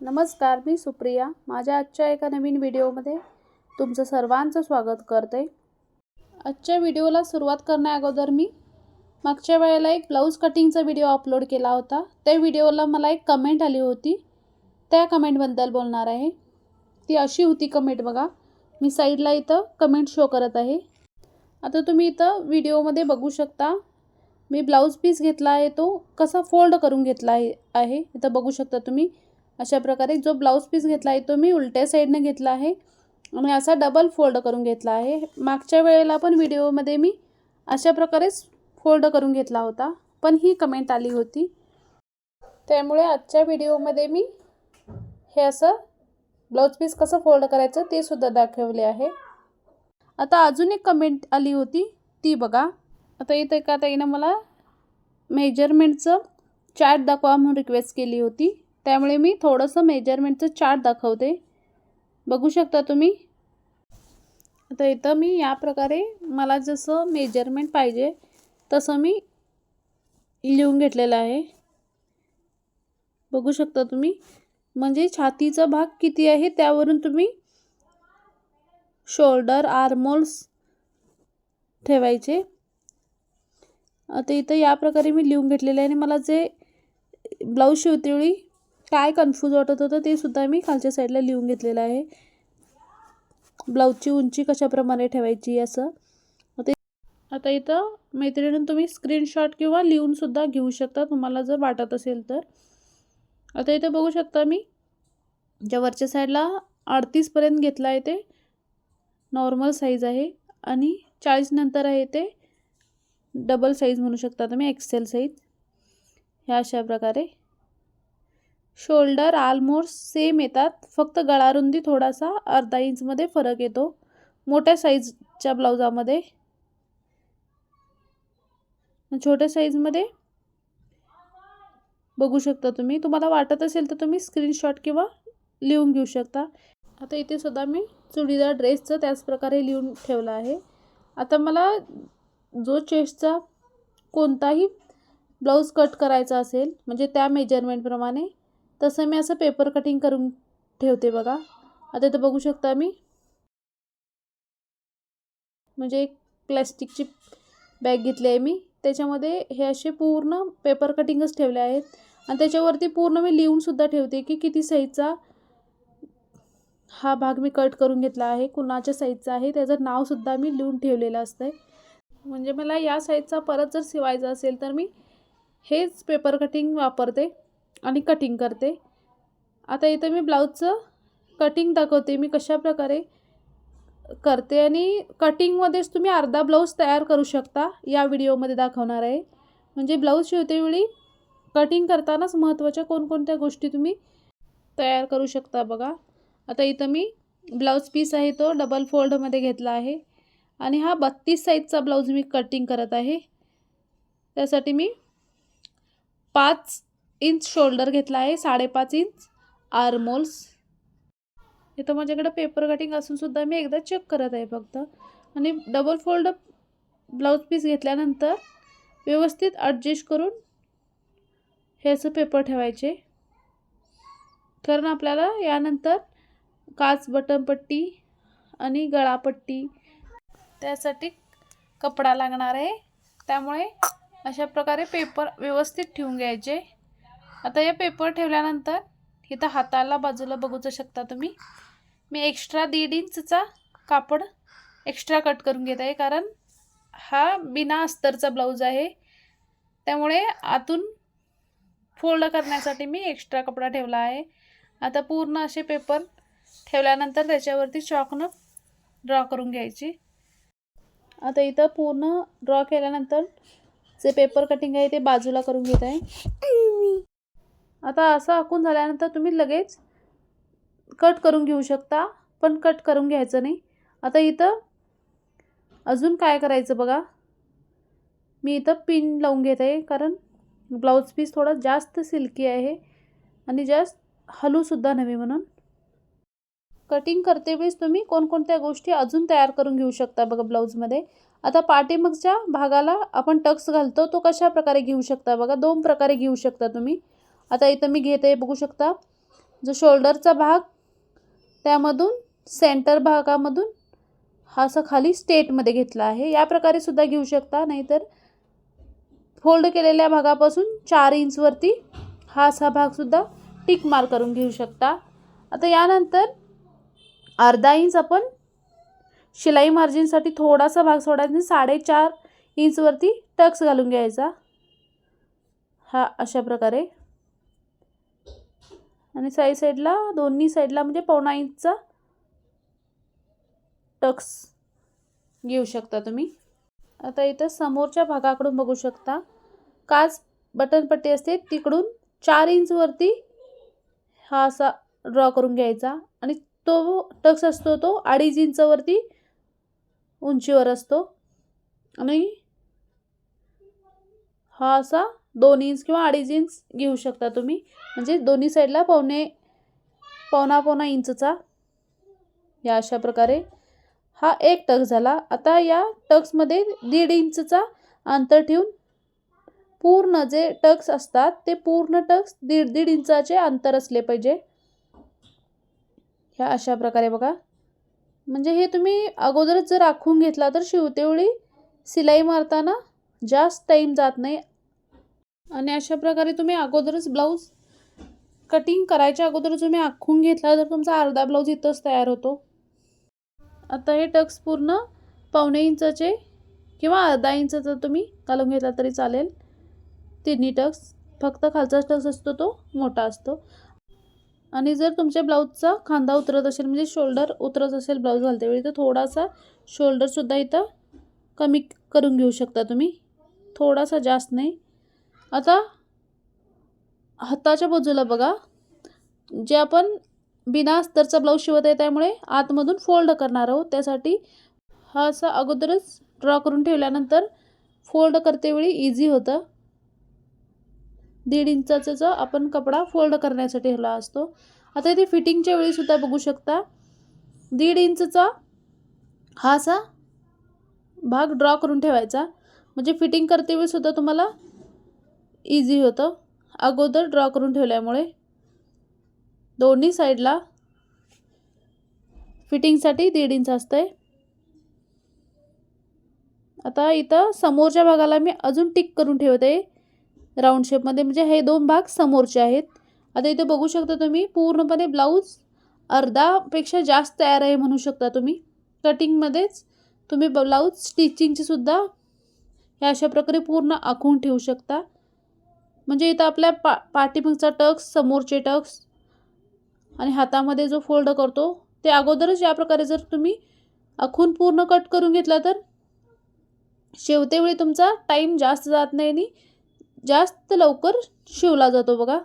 नमस्कार मी सुप्रिया. माझ्या आजच्या एका नवीन व्हिडिओमध्ये तुमचं सर्वांचं स्वागत करते. आजच्या व्हिडिओला सुरुवात करण्या अगोदर मी मागच्या वेळेला एक ब्लाऊज कटिंगचा व्हिडिओ अपलोड केला होता. त्या व्हिडिओला मला एक कमेंट आली होती. त्या कमेंटबद्दल बोलणार आहे. ती अशी होती कमेंट बघा. मी साईडला इथं कमेंट शो करत आहे. आता तुम्ही इथं व्हिडिओमध्ये बघू शकता. मी ब्लाऊज पीस घेतला आहे तो कसा फोल्ड करून घेतला आहे आहे इथं बघू शकता तुम्ही. अशा प्रकारे जो ब्लाऊज पीस घेतला आहे तो मी उलट्या साईडने घेतला आहे आणि असा डबल फोल्ड करून घेतला आहे. मागच्या वेळेला पण व्हिडिओमध्ये मी अशा प्रकारेच फोल्ड करून घेतला होता पण ही कमेंट आली होती. त्यामुळे आजच्या व्हिडिओमध्ये मी हे असं ब्लाऊज पीस कसं फोल्ड करायचं ते सुद्धा दाखवले आहे. आता अजून एक कमेंट आली होती ती बघा. आता इथं एका ताईनं मला मेजरमेंटचं चार्ट दाखवा म्हणून रिक्वेस्ट केली होती. त्यामुळे मी थोडंसं मेजरमेंटचं चार्ट दाखवते. बघू शकता तुम्ही? आता इथं मी या प्रकारे मला जसं मेजरमेंट पाहिजे तसं मी लिहून घेतलेलं आहे. बघू शकता तुम्ही? म्हणजे छातीचा भाग किती आहे त्यावरून तुम्ही शोल्डर आर्मोल्स ठेवायचे. आता इथं या प्रकारे मी लिहून घेतलेलं आहे आणि मला जे ब्लाऊज शिवतेवेळी काय कन्फ्यूज वाटत होतं ते सुद्धा मी खालच्या साईडला लिहून घेतलेलं आहे. ब्लाऊजची उंची कशाप्रमाणे ठेवायची असं. ते आता इथं मैत्रिणीनं तुम्ही स्क्रीनशॉट किंवा लिहूनसुद्धा घेऊ शकता तुम्हाला जर वाटत असेल तर. आता इथं बघू शकता मी ज्या वरच्या साईडला अडतीसपर्यंत घेतला आहे ते नॉर्मल साईज आहे. आणि चाळीस नंतर आहे ते डबल साईज म्हणू शकता तुम्ही एक्सेल साईज ह्या अशा प्रकारे. शोल्डर आलमोस्ट सेम येतात. फक्त गळारुंदी थोडासा अर्धा इंचमध्ये फरक येतो. मोठ्या साईजच्या ब्लाऊजामध्ये. छोट्या साईजमध्ये. बघू शकता तुम्ही. तुम्हाला वाटत असेल तर तुम्ही स्क्रीनशॉट किंवा लिहून घेऊ शकता. आता इथे सुद्धा मी चुडीदार ड्रेसचं त्याच प्रकारे लिहून ठेवलं आहे. आता मला जो चेस्टचा कोणताही ब्लाऊज कट करायचा असेल म्हणजे त्या मेजरमेंटप्रमाणे तसं मी असं पेपर कटिंग करून ठेवते बघा. आता इथं बघू शकता मी. म्हणजे एक प्लॅस्टिकची बॅग घेतली आहे मी. त्याच्यामध्ये हे असे पूर्ण पेपर कटिंगच ठेवले आहेत. आणि त्याच्यावरती पूर्ण मी लिहूनसुद्धा ठेवते की किती साईजचा हा भाग मी कट करून घेतला आहे. कुणाच्या साईजचा आहे त्याचं नावसुद्धा मी लिहून ठेवलेलं असतं आहे म्हणजे मला या साईजचा परत जर शिवायचा असेल तर मी हेच पेपर कटिंग वापरते. आणि कटिंग करते. आता इथं मी ब्लाऊजचं कटिंग दाखवते. मी कशा प्रकारे करते आणि कटिंगमध्येच तुम्ही अर्धा ब्लाऊज तयार करू शकता. या व्हिडिओमध्ये दाखवणार आहे. म्हणजे ब्लाऊज शिवतेवेळी कटिंग करतानाच महत्त्वाच्या कोणकोणत्या गोष्टी तुम्ही तयार करू शकता बघा. आता इथं मी ब्लाऊज पीस आहे तो डबल फोल्डमध्ये घेतला आहे. आणि हा बत्तीस साईजचा ब्लाऊज मी कटिंग करत आहे. त्यासाठी मी पाच इंच शोल्डर घेतला आहे साडेपाच इंच. आर्मोल्स. इथं माझ्याकडे पेपर कटिंग असूनसुद्धा मी एकदा चेक करत आहे फक्त. आणि डबल फोल्ड ब्लाऊज पीस घेतल्यानंतर व्यवस्थित ॲडजस्ट करून हे असं पेपर ठेवायचे. कारण आपल्याला यानंतर काच बटनपट्टी आणि गळापट्टी त्यासाठी कपडा लागणार आहे. त्यामुळे अशा प्रकारे पेपर व्यवस्थित ठेवून घ्यायचे. आता या पेपर ठेवल्यानंतर इथं हाताला बाजूला बघू शकता तुम्ही. मी एक्स्ट्रा दीड इंचचा कापड एक्स्ट्रा कट करून घेत आहे कारण हा बिना अस्तरचा ब्लाऊज आहे. त्यामुळे आतून फोल्ड करण्यासाठी मी एक्स्ट्रा कपडा ठेवला आहे. आता पूर्ण असे पेपर ठेवल्यानंतर त्याच्यावरती चॉकनं ड्रॉ करून घ्यायची. आता इथं पूर्ण ड्रॉ केल्यानंतर जे पेपर कटिंग आहे ते बाजूला करून घेत आहे. आता असं आखून झाल्यानंतर तुम्ही लगेच कट करून घेऊ शकता पण कट करून घ्यायचं नाही. आता इथं अजून काय करायचं बघा? मी इथं पिन लावून घेत आहे कारण ब्लाऊज पीस थोडा जास्त सिल्की आहे आणि जास्त हलूसुद्धा नव्हे म्हणून. कटिंग करते वेळेस तुम्ही कोणकोणत्या गोष्टी अजून तयार करून घेऊ शकता बघा ब्लाऊजमध्ये आता पाठीमागच्या भागाला आपण टक्स घालतो तो कशा प्रकारे घेऊ शकता बघा? दोन प्रकारे घेऊ शकता तुम्ही. आता इथं मी घेते बघू शकता. जो शोल्डरचा भाग त्यामधून सेंटर भागामधून हा असा खाली स्टेटमध्ये घेतला आहे. या प्रकारे सुद्धा घेऊ शकता नाहीतर फोल्ड केलेल्या भागापासून चार इंचवरती हा असा भागसुद्धा टिक मार करून घेऊ शकता. आता यानंतर अर्धा इंच आपण शिलाई मार्जिनसाठी थोडासा भाग सोडायचा साडेचार इंचवरती टक्स घालून घ्यायचा. हा अशा प्रकारे आणि साई साईडला दोन्ही साईडला म्हणजे पावणा इंचचा टक्स घेऊ शकता तुम्ही. आता इथं समोरच्या भागाकडून बघू शकता. काच बटनपट्टी असते तिकडून चार इंचवरती हा असा ड्रॉ करून घ्यायचा. आणि तो टक्स असतो तो अडीच इंचवरती उंचीवर असतो. आणि हा असा दोन इंच किंवा अडीच इंच घेऊ शकता तुम्ही. म्हणजे दोन्ही साईडला पावणे पावणा पावणा इंचचा या अशा प्रकारे हा एक टक झाला. आता या टक्समध्ये दीड इंचचा अंतर ठेवून पूर्ण जे टक्स असतात ते पूर्ण टक्स दीड दीड इंचाचे अंतर असले पाहिजे. ह्या अशा प्रकारे बघा. म्हणजे हे तुम्ही अगोदरच जर आखून घेतला तर शिवतेवेळी सिलाई मारताना जास्त टाईम जात नाही. आणि अशा प्रकारे तुम्ही अगोदरच ब्लाऊज कटिंग करायच्या अगोदर तुम्ही आखून घेतला तर तुमचा अर्धा ब्लाऊज इथंच तयार होतो. आता हे टक्स पूर्ण पावणे इंचाचे किंवा अर्धा इंचाचा तुम्ही घालून घेतला तरी चालेल. तिन्ही टक्स फक्त खालचा टक्स असतो तो मोठा असतो. आणि जर तुमच्या ब्लाऊजचा खांदा उतरत असेल म्हणजे शोल्डर उतरत असेल ब्लाऊज घालते वेळी तर थोडासा शोल्डरसुद्धा इथं कमी करून घेऊ शकता तुम्ही. थोडासा जास्त नाही आता हाताच्या बाजूला बघा. जे आपण बिना अस्तरचा ब्लाऊज शिवत आहे त्यामुळे आतमधून फोल्ड करणार आहोत. त्यासाठी हा असा अगोदरच ड्रॉ करून ठेवल्यानंतर फोल्ड करतेवेळी इझी होतं. दीड इंचाचा आपण कपडा फोल्ड करण्यासाठी ठेवला असतो. आता इथे फिटिंगच्या वेळीसुद्धा बघू शकता. दीड इंचचा हा असा भाग ड्रॉ करून ठेवायचा. म्हणजे फिटिंग करतेवेळीसुद्धा तुम्हाला इझी होतं. अगोदर ड्रॉ करून ठेवल्यामुळे दोन्ही साईडला फिटिंगसाठी दीड इंच असतं आहे आता इथं समोरच्या भागाला मी अजून टिक करून ठेवते. राऊंड शेपमध्ये म्हणजे हे दोन भाग समोरचे आहेत. आता इथे बघू शकता तुम्ही पूर्णपणे ब्लाऊज अर्धापेक्षा जास्त तयार आहे म्हणू शकता तुम्ही. कटिंगमध्येच तुम्ही ब्लाऊज स्टिचिंगची सुद्धा हे अशा प्रकारे पूर्ण आखून ठेवू शकता. म्हणजे इथं आपल्या पा पाठीमागचा टक्स समोरचे टक्स आणि हातामध्ये जो फोल्ड करतो ते अगोदरच या प्रकारे जर तुम्ही आखून पूर्ण कट करून घेतला तर शेवतेवेळी तुमचा टाईम जास्त जात नाही आणि जास्त लवकर शिवला जातो बघा.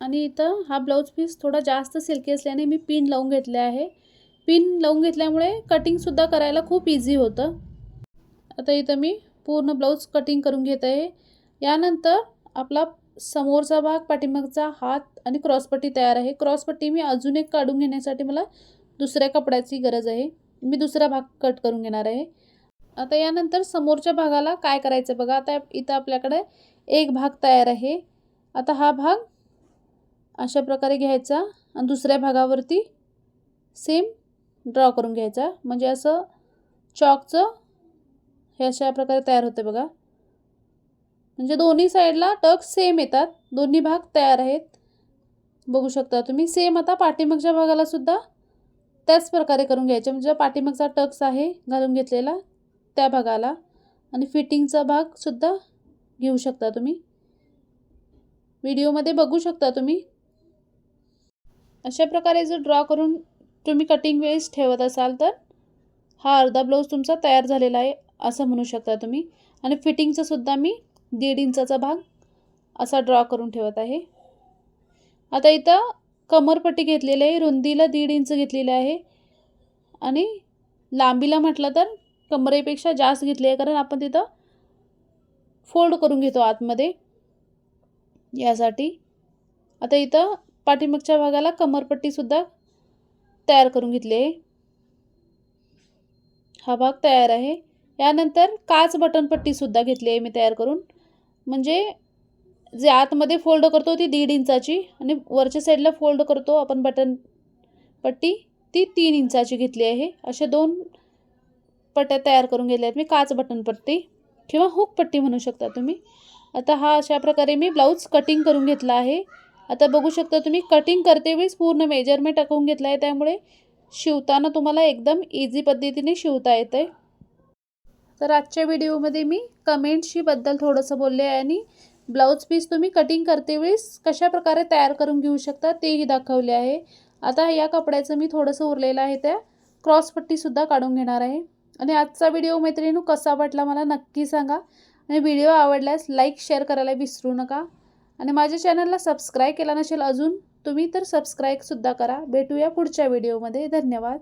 आणि इथं हा ब्लाऊज पीस थोडा जास्त सिल्की असल्याने मी पिन लावून घेतले आहे. पिन लावून घेतल्यामुळे कटिंगसुद्धा करायला खूप इझी होतं. आता इथं मी पूर्ण ब्लाऊज कटिंग करून घेत आहे. यानंतर आपला समोरचा भाग पाठीमागचा हात आणि क्रॉसपट्टी तयार आहे. क्रॉसपट्टी मी अजून एक काढून घेण्यासाठी मला दुसऱ्या कपड्याची गरज आहे. मी दुसरा भाग कट करून घेणार आहे. आता यानंतर समोरच्या भागाला काय करायचं बघा. आता इथं आपल्याकडे एक भाग तयार आहे. आता हा भाग अशा प्रकारे घ्यायचा आणि दुसऱ्या भागावरती सेम ड्रॉ करून घ्यायचा. म्हणजे असं चॉकचं हे अशा प्रकारे तयार होते बघा. म्हणजे दोन्ही साईडला टक सेम येतात. दोन्ही भाग तयार आहेत. बघू शकता तुम्ही. सेम आता पाठीमागच्या भागाला सुद्धा त्याच प्रकारे करून घ्यायचे. म्हणजे पाठीमागचा टक्स आहे घालून घेतलेला त्या भागाला. आणि फिटिंगचा भागसुद्धा घेऊ शकता तुम्ही. व्हिडिओमध्ये बघू शकता तुम्ही. अशा प्रकारे जर ड्रॉ करून तुम्ही कटिंग वेळेस ठेवत असाल तर हा अर्धा ब्लाऊज तुमचा तयार झालेला आहे. असं म्हणू शकता तुम्ही. आणि फिटिंगचा सुद्धा मी दीड इंचाचा भाग असा ड्रॉ करून ठेवत आहे. आता इथं कमरपट्टी घेतलेली आहे रुंदीला दीड इंच घेतलेली आहे. आणि लांबीला म्हटलं तर कमरेपेक्षा जास्त घेतली आहे कारण आपण तिथं फोल्ड करून घेतो आतमध्ये. यासाठी आता इथं पाठीमागच्या भागाला कमरपट्टीसुद्धा तयार करून घेतली आहे. हा भाग तयार आहे. यानंतर काच बटनपट्टीसुद्धा घेतली आहे मी तयार करून. म्हणजे जे आतमध्ये फोल्ड करतो ती दीड इंचाची आणि वरच्या साईडला फोल्ड करतो आपण बटन पट्टी ती तीन इंचाची घेतली आहे. अशा दोन पट्ट्या तयार करून घेतल्या आहेत मी काच बटन पट्टी किंवा हुक पट्टी म्हणू शकता तुम्ही. आता हा अशा प्रकारे मी ब्लाऊज कटिंग करून घेतला आहे. आता बघू शकता तुम्ही कटिंग करते वेळेस पूर्ण मेजरमेंट टाकून घेतला आहे त्यामुळे शिवताना तुम्हाला एकदम इझी पद्धतीने शिवता येतं आहे तर आजच्या व्हिडिओमध्ये मी कमेंटशीबद्दल थोडंसं बोलले आहे आणि ब्लाऊज पीस तुम्ही कटिंग करते वेळेस कशा प्रकारे तयार करून घेऊ शकता तेही दाखवले आहे. आता या कपड्याचं मी थोडंसं उरलेलं आहे त्या क्रॉसपट्टीसुद्धा काढून घेणार आहे. आणि आजचा व्हिडिओ मैत्रिणी कसा वाटला मला नक्की सांगा. आणि व्हिडिओ आवडल्यास लाईक शेअर करायला विसरू नका. आणि माझ्या चॅनलला सबस्क्राईब केला नसेल अजून तुम्ही तर सबस्क्राईबसुद्धा करा. भेटूया पुढच्या व्हिडिओमध्ये. धन्यवाद.